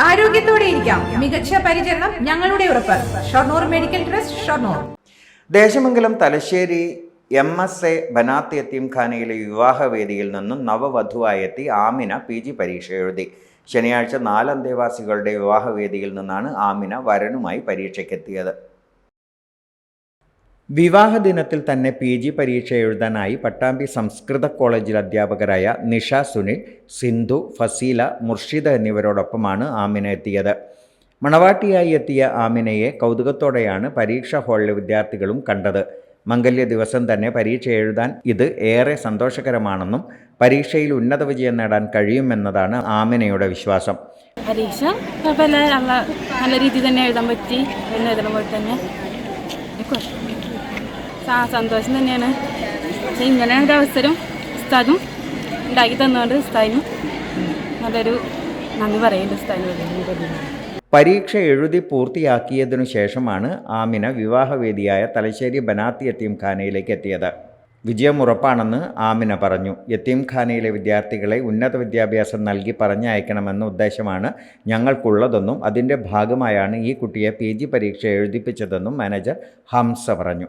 ആരോഗ്യത്തോടെ ഇരിക്കാം. മികച്ച പരിചരണം ഞങ്ങളുടെ ഉറപ്പ്. Shoranur medical trust Shoranur. Desamangalam Thalassery M S A Banath യത്തീംഖാനയിലെ വിവാഹവേദിയിൽ നിന്നും നവവധുവായെത്തി ആമിന പി ജി പരീക്ഷ എഴുതി. ശനിയാഴ്ച നാലന്തേവാസികളുടെ വിവാഹവേദിയിൽ നിന്നാണ് ആമിന വരനുമായി പരീക്ഷയ്ക്കെത്തിയത്. വിവാഹ ദിനത്തിൽ തന്നെ പി ജി പരീക്ഷ എഴുതാനായി പട്ടാമ്പി സംസ്കൃത കോളേജിൽ അധ്യാപകരായ നിഷ സുനിൽ സിന്ധു ഫസീല മുർഷിദ് എന്നിവരോടൊപ്പമാണ് ആമിന എത്തിയത്. മണവാട്ടിയായി എത്തിയ ആമിനയെ കൗതുകത്തോടെയാണ് പരീക്ഷാ ഹാളിലെ വിദ്യാർത്ഥികളും കണ്ടത്. മംഗല്യ ദിവസം തന്നെ പരീക്ഷ എഴുതാൻ ഇത് ഏറെ സന്തോഷകരമാണെന്നും പരീക്ഷയിൽ ഉന്നത വിജയം നേടാൻ കഴിയുമെന്നതാണ് ആമിനയുടെ വിശ്വാസം. പരീക്ഷ നല്ല രീതിയിൽ തന്നെ എഴുതാൻ പറ്റി. എഴുതുന്ന പോലെ തന്നെ. സന്തോഷം തന്നെയാണ്. പക്ഷെ ഇങ്ങനെ ഒരു അവസരം ഉസ്താദും ഉണ്ടാക്കി തന്നുകൊണ്ട് ഉസ്താദിനും നല്ലൊരു നന്ദി പറയുന്നുണ്ട് ഉസ്താദിന് പരീക്ഷ എഴുതി പൂർത്തിയാക്കിയതിനു ശേഷമാണ് ആമിന വിവാഹവേദിയായ തലശ്ശേരി ബനാത്തി യത്തീംഖാനയിലേക്ക് എത്തിയത്. വിജയം ഉറപ്പാണെന്ന് ആമിന പറഞ്ഞു. യത്തീംഖാനയിലെ വിദ്യാർത്ഥികളെ ഉന്നത വിദ്യാഭ്യാസം നൽകി പറഞ്ഞയക്കണമെന്ന ഉദ്ദേശമാണ് ഞങ്ങൾക്കുള്ളതെന്നും അതിന്റെ ഭാഗമായാണ് ഈ കുട്ടിയെ പി പരീക്ഷ എഴുതിപ്പിച്ചതെന്നും മാനേജർ ഹംസ പറഞ്ഞു.